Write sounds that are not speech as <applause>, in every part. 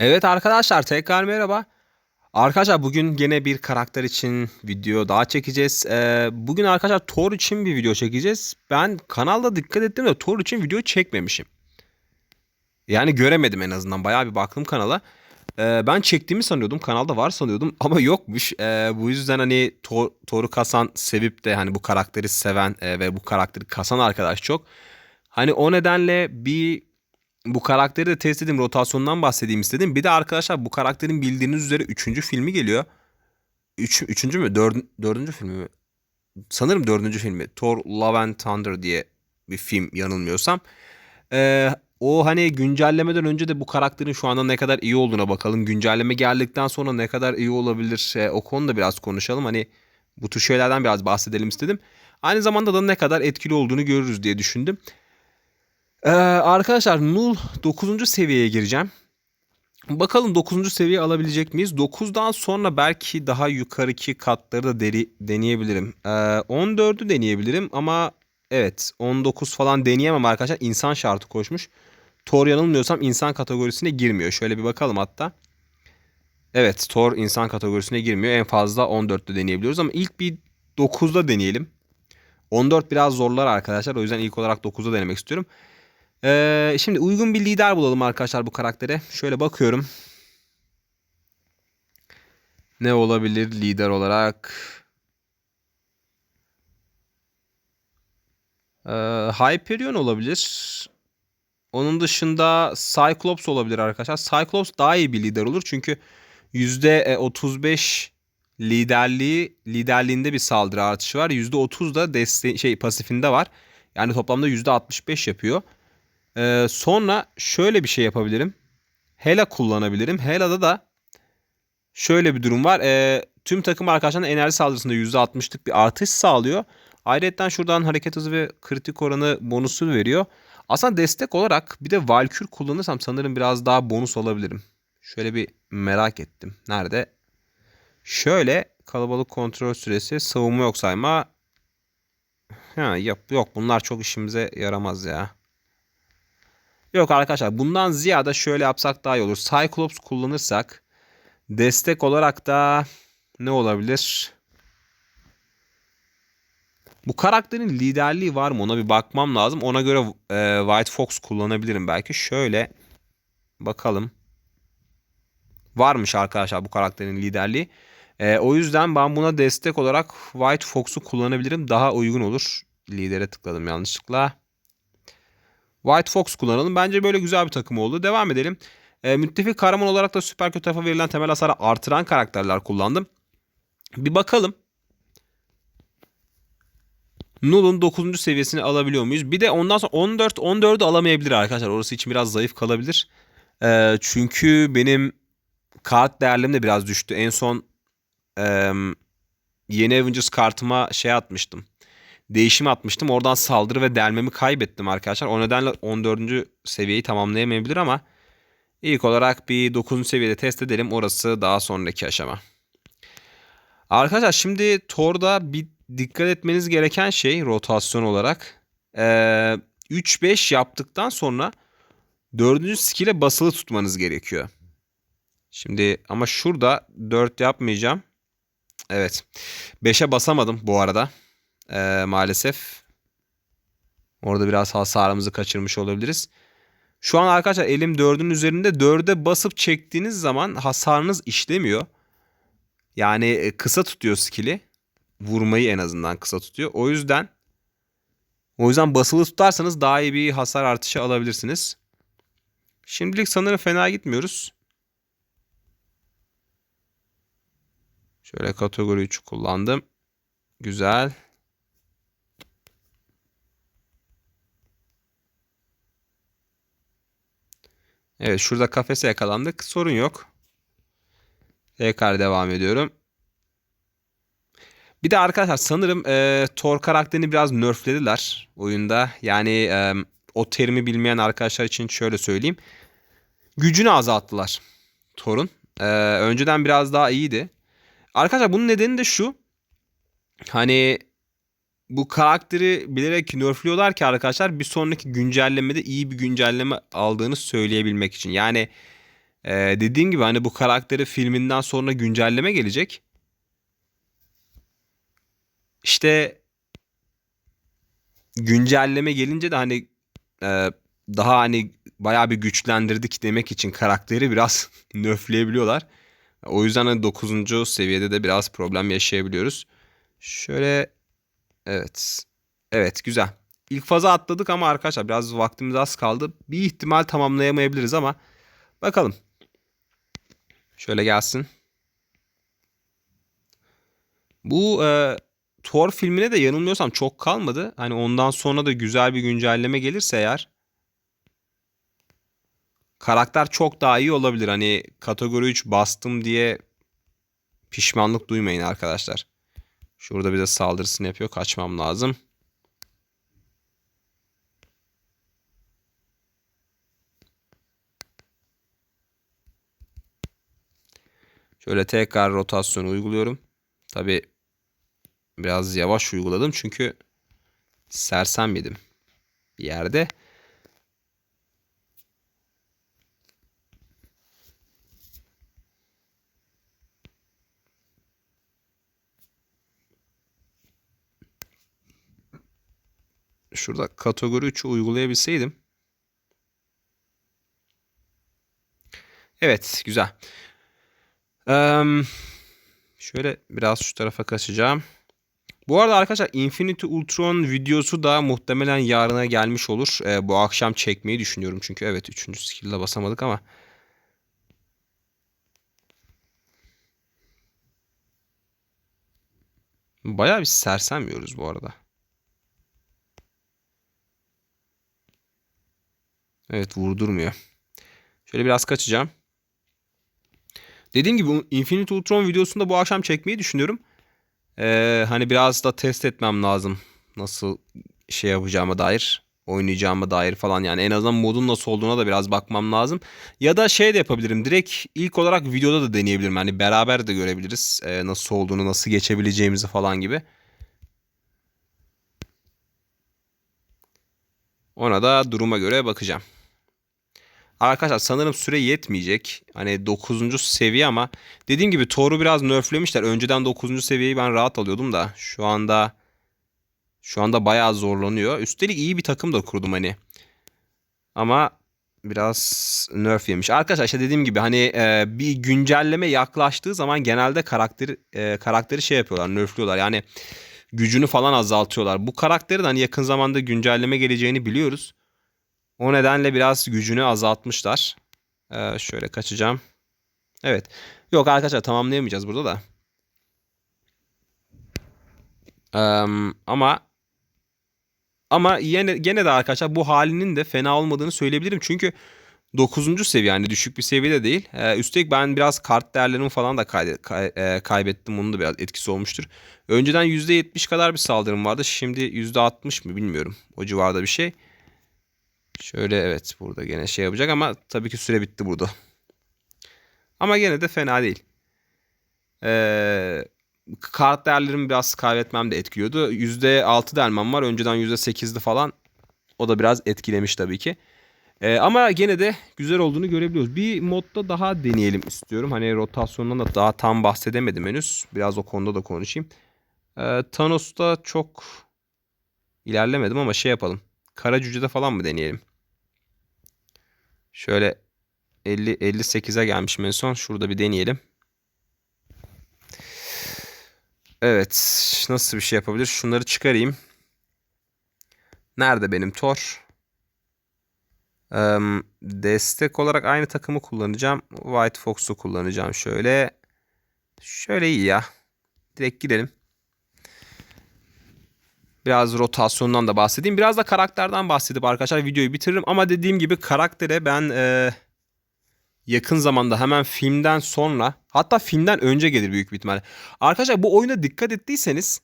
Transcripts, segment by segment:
Evet arkadaşlar tekrar merhaba. Arkadaşlar bugün gene bir karakter için video daha çekeceğiz. Ee, bugün arkadaşlar Thor için bir video çekeceğiz. Ben kanalda dikkat ettim de Thor için video çekmemişim. Yani göremedim en azından. Bayağı bir baktım kanala. Ee, ben çektiğimi sanıyordum. Kanalda var sanıyordum <laughs> ama yokmuş. Ee, bu yüzden hani Thor, Thor'u kasan sevip de hani bu karakteri seven e, ve bu karakteri kasan arkadaş çok. Hani o nedenle bir bu karakteri de test edeyim rotasyondan bahsedeyim istedim. Bir de arkadaşlar bu karakterin bildiğiniz üzere 3. filmi geliyor. 3. Üç, üçüncü mü? Dördün, dördüncü filmi mi? Sanırım dördüncü filmi. Thor Love and Thunder diye bir film yanılmıyorsam. Ee, o hani güncellemeden önce de bu karakterin şu anda ne kadar iyi olduğuna bakalım. Güncelleme geldikten sonra ne kadar iyi olabilir e, o konuda biraz konuşalım. Hani bu tür şeylerden biraz bahsedelim istedim. Aynı zamanda da ne kadar etkili olduğunu görürüz diye düşündüm. Ee, arkadaşlar Null 9. seviyeye gireceğim. Bakalım 9. seviye alabilecek miyiz? 9'dan sonra belki daha yukarıki katları da deri, deneyebilirim. Ee, 14'ü deneyebilirim ama evet 19 falan deneyemem arkadaşlar. İnsan şartı koşmuş. Thor yanılmıyorsam insan kategorisine girmiyor. Şöyle bir bakalım hatta. Evet Thor insan kategorisine girmiyor. En fazla 14'te deneyebiliyoruz ama ilk bir 9'da deneyelim. 14 biraz zorlar arkadaşlar. O yüzden ilk olarak 9'da denemek istiyorum. Ee, şimdi uygun bir lider bulalım arkadaşlar bu karaktere. Şöyle bakıyorum. Ne olabilir lider olarak? Ee, Hyperion olabilir. Onun dışında Cyclops olabilir arkadaşlar. Cyclops daha iyi bir lider olur çünkü %35 liderliği liderliğinde bir saldırı artışı var. %30 da deste şey pasifinde var. Yani toplamda %65 yapıyor. Ee, sonra şöyle bir şey yapabilirim. Hela kullanabilirim. Hela'da da şöyle bir durum var. Ee, tüm takım arkadaşlarının enerji saldırısında %60'lık bir artış sağlıyor. Ayrıca şuradan hareket hızı ve kritik oranı bonusu veriyor. Aslında destek olarak bir de Valkür kullanırsam sanırım biraz daha bonus alabilirim. Şöyle bir merak ettim. Nerede? Şöyle kalabalık kontrol süresi savunma yok sayma. Ha, yok, yok bunlar çok işimize yaramaz ya. Yok arkadaşlar bundan ziyade şöyle yapsak daha iyi olur. Cyclops kullanırsak destek olarak da ne olabilir? Bu karakterin liderliği var mı ona bir bakmam lazım. Ona göre e, White Fox kullanabilirim belki. Şöyle bakalım. Varmış arkadaşlar bu karakterin liderliği. E, o yüzden ben buna destek olarak White Fox'u kullanabilirim. Daha uygun olur. Lidere tıkladım yanlışlıkla. White Fox kullanalım. Bence böyle güzel bir takım oldu. Devam edelim. E, müttefik kahraman olarak da süper kötü tarafa verilen temel hasarı artıran karakterler kullandım. Bir bakalım. Null'un 9. seviyesini alabiliyor muyuz? Bir de ondan sonra 14 14'ü alamayabilir arkadaşlar. Orası için biraz zayıf kalabilir. E, çünkü benim kart değerlerim de biraz düştü. En son e, yeni Avengers kartıma şey atmıştım değişim atmıştım. Oradan saldırı ve delmemi kaybettim arkadaşlar. O nedenle 14. seviyeyi tamamlayamayabilir ama ilk olarak bir 9. seviyede test edelim. Orası daha sonraki aşama. Arkadaşlar şimdi Thor'da bir dikkat etmeniz gereken şey rotasyon olarak. Ee, 3-5 yaptıktan sonra 4. skill'e basılı tutmanız gerekiyor. Şimdi ama şurada 4 yapmayacağım. Evet. 5'e basamadım bu arada e, maalesef. Orada biraz hasarımızı kaçırmış olabiliriz. Şu an arkadaşlar elim 4'ün üzerinde 4'e basıp çektiğiniz zaman hasarınız işlemiyor. Yani e, kısa tutuyor skill'i. Vurmayı en azından kısa tutuyor. O yüzden o yüzden basılı tutarsanız daha iyi bir hasar artışı alabilirsiniz. Şimdilik sanırım fena gitmiyoruz. Şöyle kategori 3 kullandım. Güzel. Evet şurada kafese yakalandık. Sorun yok. Tekrar devam ediyorum. Bir de arkadaşlar sanırım e, Thor karakterini biraz nerflediler oyunda. Yani e, o terimi bilmeyen arkadaşlar için şöyle söyleyeyim. Gücünü azalttılar Thor'un. E, önceden biraz daha iyiydi. Arkadaşlar bunun nedeni de şu. Hani bu karakteri bilerek nerfliyorlar ki arkadaşlar bir sonraki güncellemede iyi bir güncelleme aldığını söyleyebilmek için. Yani Ee, dediğim gibi hani bu karakteri filminden sonra güncelleme gelecek. İşte güncelleme gelince de hani e, daha hani bayağı bir güçlendirdik demek için karakteri biraz <laughs> nöfleyebiliyorlar. O yüzden hani 9. seviyede de biraz problem yaşayabiliyoruz. Şöyle evet. Evet güzel. İlk faza atladık ama arkadaşlar biraz vaktimiz az kaldı. Bir ihtimal tamamlayamayabiliriz ama bakalım. Şöyle gelsin. Bu e, Thor filmine de yanılmıyorsam çok kalmadı. Hani ondan sonra da güzel bir güncelleme gelirse eğer karakter çok daha iyi olabilir. Hani kategori 3 bastım diye pişmanlık duymayın arkadaşlar. Şurada bize saldırısını yapıyor. Kaçmam lazım. Şöyle tekrar rotasyonu uyguluyorum. Tabi biraz yavaş uyguladım çünkü sersem yedim bir yerde. Şurada kategori 3'ü uygulayabilseydim. Evet güzel. Ee, şöyle biraz şu tarafa kaçacağım. Bu arada arkadaşlar Infinity Ultron videosu da muhtemelen yarına gelmiş olur. Ee, bu akşam çekmeyi düşünüyorum çünkü evet 3. skill'de basamadık ama. Bayağı bir sersemmiyoruz bu arada. Evet vurdurmuyor. Şöyle biraz kaçacağım. Dediğim gibi Infinity Ultron videosunda bu akşam çekmeyi düşünüyorum. Ee, hani biraz da test etmem lazım. Nasıl şey yapacağıma dair, oynayacağıma dair falan yani en azından modun nasıl olduğuna da biraz bakmam lazım. Ya da şey de yapabilirim. Direkt ilk olarak videoda da deneyebilirim. Hani beraber de görebiliriz. Ee, nasıl olduğunu, nasıl geçebileceğimizi falan gibi. Ona da duruma göre bakacağım. Arkadaşlar sanırım süre yetmeyecek. Hani 9. seviye ama dediğim gibi Thor'u biraz nerflemişler. Önceden 9. seviyeyi ben rahat alıyordum da şu anda şu anda bayağı zorlanıyor. Üstelik iyi bir takım da kurdum hani. Ama biraz nerf yemiş. Arkadaşlar işte dediğim gibi hani e, bir güncelleme yaklaştığı zaman genelde karakteri e, karakteri şey yapıyorlar, nerfliyorlar. Yani gücünü falan azaltıyorlar. Bu karakteri de hani yakın zamanda güncelleme geleceğini biliyoruz. O nedenle biraz gücünü azaltmışlar. Ee, şöyle kaçacağım. Evet. Yok arkadaşlar tamamlayamayacağız burada da. Ee, ama ama yine gene de arkadaşlar bu halinin de fena olmadığını söyleyebilirim. Çünkü 9. seviye yani düşük bir seviyede değil. Ee, üstelik ben biraz kart değerlerimi falan da kay, kay, e, kaybettim. Onun da biraz etkisi olmuştur. Önceden %70 kadar bir saldırım vardı. Şimdi %60 mı bilmiyorum. O civarda bir şey. Şöyle evet burada gene şey yapacak ama tabii ki süre bitti burada. <laughs> Ama gene de fena değil. Ee, kart değerlerimi biraz kaybetmem de etkiliyordu. %6 derman var. Önceden %8'di falan. O da biraz etkilemiş tabii ki. Ee, ama gene de güzel olduğunu görebiliyoruz. Bir modda daha deneyelim istiyorum. Hani rotasyondan da daha tam bahsedemedim henüz. Biraz o konuda da konuşayım. Ee, Thanos'ta çok ilerlemedim ama şey yapalım. Kara cücede falan mı deneyelim? Şöyle 50 58'e gelmişim en son. Şurada bir deneyelim. Evet. Nasıl bir şey yapabilir? Şunları çıkarayım. Nerede benim Thor? Ee, destek olarak aynı takımı kullanacağım. White Fox'u kullanacağım şöyle. Şöyle iyi ya. Direkt gidelim. Biraz rotasyondan da bahsedeyim. Biraz da karakterden bahsedip arkadaşlar videoyu bitiririm. Ama dediğim gibi karaktere ben e, yakın zamanda hemen filmden sonra hatta filmden önce gelir büyük bir ihtimalle. Arkadaşlar bu oyuna dikkat ettiyseniz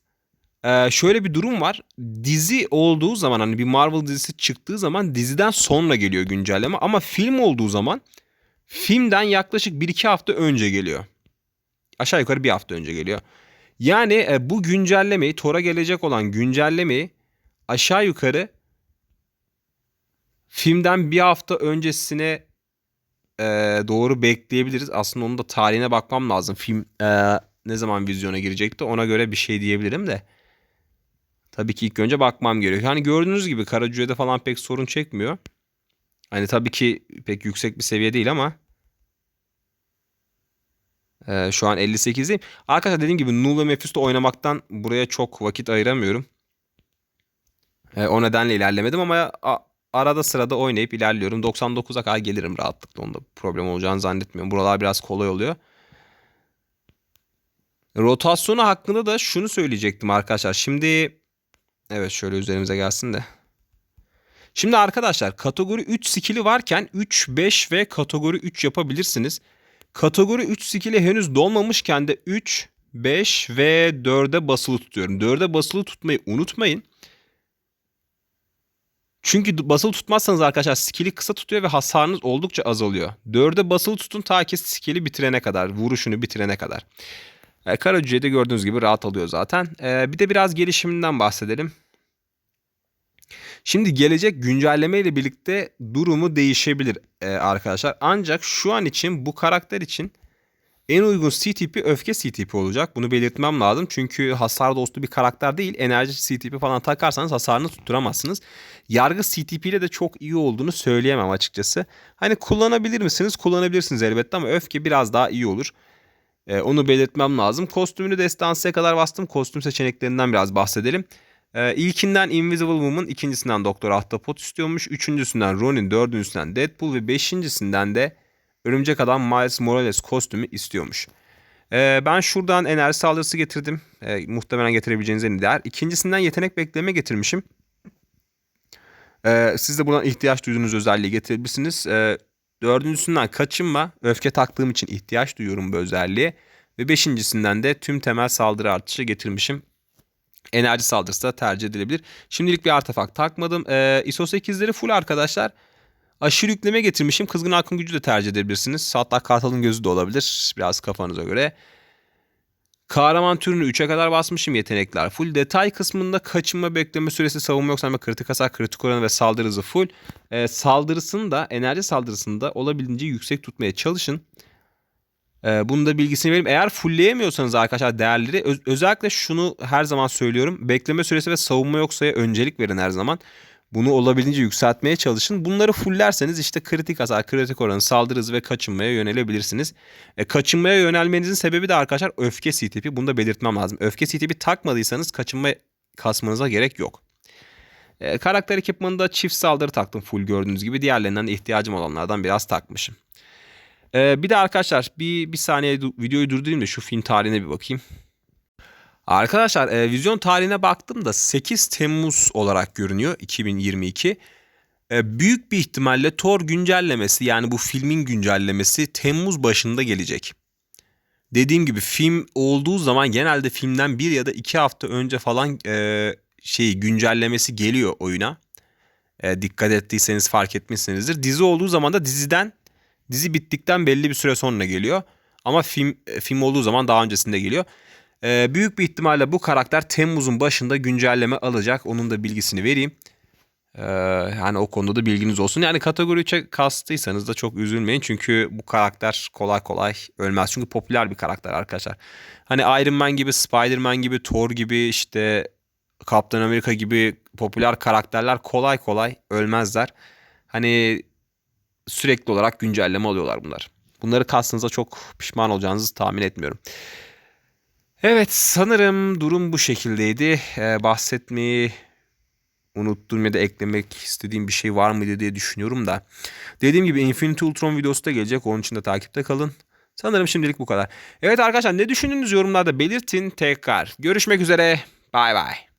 e, şöyle bir durum var. Dizi olduğu zaman hani bir Marvel dizisi çıktığı zaman diziden sonra geliyor güncelleme. Ama film olduğu zaman filmden yaklaşık 1-2 hafta önce geliyor. Aşağı yukarı bir hafta önce geliyor. Yani e, bu güncellemeyi, Tor'a gelecek olan güncellemeyi aşağı yukarı filmden bir hafta öncesine e, doğru bekleyebiliriz. Aslında onun da tarihine bakmam lazım. Film e, ne zaman vizyona girecekti ona göre bir şey diyebilirim de. Tabii ki ilk önce bakmam gerekiyor. Hani gördüğünüz gibi Karacüce'de falan pek sorun çekmiyor. Hani tabii ki pek yüksek bir seviye değil ama. Ee, şu an 58'deyim. Arkadaşlar dediğim gibi Null ve Mephisto oynamaktan buraya çok vakit ayıramıyorum. Ee, o nedenle ilerlemedim ama arada sırada oynayıp ilerliyorum. 99'a kadar gelirim rahatlıkla. Onda problem olacağını zannetmiyorum. Buralar biraz kolay oluyor. Rotasyonu hakkında da şunu söyleyecektim arkadaşlar. Şimdi evet şöyle üzerimize gelsin de. Şimdi arkadaşlar kategori 3 skill'i varken 3, 5 ve kategori 3 yapabilirsiniz. Kategori 3 skill'i henüz dolmamışken de 3, 5 ve 4'e basılı tutuyorum. 4'e basılı tutmayı unutmayın. Çünkü basılı tutmazsanız arkadaşlar skill'i kısa tutuyor ve hasarınız oldukça azalıyor. 4'e basılı tutun ta ki skill'i bitirene kadar, vuruşunu bitirene kadar. E, Karacüce'de gördüğünüz gibi rahat alıyor zaten. E, bir de biraz gelişiminden bahsedelim. Şimdi gelecek güncelleme ile birlikte durumu değişebilir e, arkadaşlar. Ancak şu an için bu karakter için en uygun CTP öfke CTP olacak. Bunu belirtmem lazım. Çünkü hasar dostu bir karakter değil. Enerji CTP falan takarsanız hasarını tutturamazsınız. Yargı CTP ile de çok iyi olduğunu söyleyemem açıkçası. Hani kullanabilir misiniz? Kullanabilirsiniz elbette ama öfke biraz daha iyi olur. Ee, onu belirtmem lazım. Kostümünü destansıya kadar bastım. Kostüm seçeneklerinden biraz bahsedelim. Ee, ilkinden Invisible Woman, ikincisinden Doktor Ahtapot istiyormuş. Üçüncüsünden Ronin, dördüncüsünden Deadpool ve beşincisinden de Örümcek Adam Miles Morales kostümü istiyormuş. Ee, ben şuradan enerji saldırısı getirdim. Ee, muhtemelen getirebileceğiniz en değer. İkincisinden yetenek bekleme getirmişim. Ee, siz de buradan ihtiyaç duyduğunuz özelliği getirebilirsiniz. Ee, dördüncüsünden kaçınma. Öfke taktığım için ihtiyaç duyuyorum bu özelliğe. Ve beşincisinden de tüm temel saldırı artışı getirmişim. Enerji saldırısı da tercih edilebilir. Şimdilik bir artefakt takmadım. Ee, ISO 8'leri full arkadaşlar. Aşırı yükleme getirmişim. Kızgın akım gücü de tercih edebilirsiniz. Hatta kartalın gözü de olabilir. Biraz kafanıza göre. Kahraman türünü 3'e kadar basmışım yetenekler full. Detay kısmında kaçınma bekleme süresi savunma yoksa ama kritik hasar, kritik oranı ve saldırı hızı full. Ee, saldırısını da enerji saldırısını da olabildiğince yüksek tutmaya çalışın. Ee, bunun da bilgisini vereyim. Eğer fullleyemiyorsanız arkadaşlar değerleri öz- özellikle şunu her zaman söylüyorum. Bekleme süresi ve savunma yoksaya öncelik verin her zaman. Bunu olabildiğince yükseltmeye çalışın. Bunları fullerseniz işte kritik hasar, kritik oranı, saldırı hızı ve kaçınmaya yönelebilirsiniz. E, kaçınmaya yönelmenizin sebebi de arkadaşlar öfke CTP. Bunu da belirtmem lazım. Öfke CTP takmadıysanız kaçınma kasmanıza gerek yok. E, karakter ekipmanında çift saldırı taktım full gördüğünüz gibi. Diğerlerinden de ihtiyacım olanlardan biraz takmışım. E, bir de arkadaşlar bir, bir saniye videoyu durdurayım da şu film tarihine bir bakayım. Arkadaşlar e, vizyon tarihine baktığımda 8 Temmuz olarak görünüyor 2022. E, büyük bir ihtimalle Thor güncellemesi yani bu filmin güncellemesi Temmuz başında gelecek. Dediğim gibi film olduğu zaman genelde filmden bir ya da iki hafta önce falan e, şey güncellemesi geliyor oyuna. E, dikkat ettiyseniz fark etmişsinizdir. Dizi olduğu zaman da diziden dizi bittikten belli bir süre sonra geliyor. Ama film e, film olduğu zaman daha öncesinde geliyor. Ee, büyük bir ihtimalle bu karakter Temmuz'un başında güncelleme alacak. Onun da bilgisini vereyim. Ee, yani o konuda da bilginiz olsun. Yani kategori 3'e kastıysanız da çok üzülmeyin. Çünkü bu karakter kolay kolay ölmez. Çünkü popüler bir karakter arkadaşlar. Hani Iron Man gibi, Spider-Man gibi, Thor gibi işte Captain America gibi popüler karakterler kolay kolay ölmezler. Hani sürekli olarak güncelleme alıyorlar bunlar. Bunları kastınıza çok pişman olacağınızı tahmin etmiyorum. Evet sanırım durum bu şekildeydi. Ee, bahsetmeyi unuttuğum ya da eklemek istediğim bir şey var mıydı diye düşünüyorum da. Dediğim gibi Infinity Ultron videosu da gelecek. Onun için de takipte kalın. Sanırım şimdilik bu kadar. Evet arkadaşlar ne düşündüğünüz yorumlarda belirtin tekrar. Görüşmek üzere. Bay bay.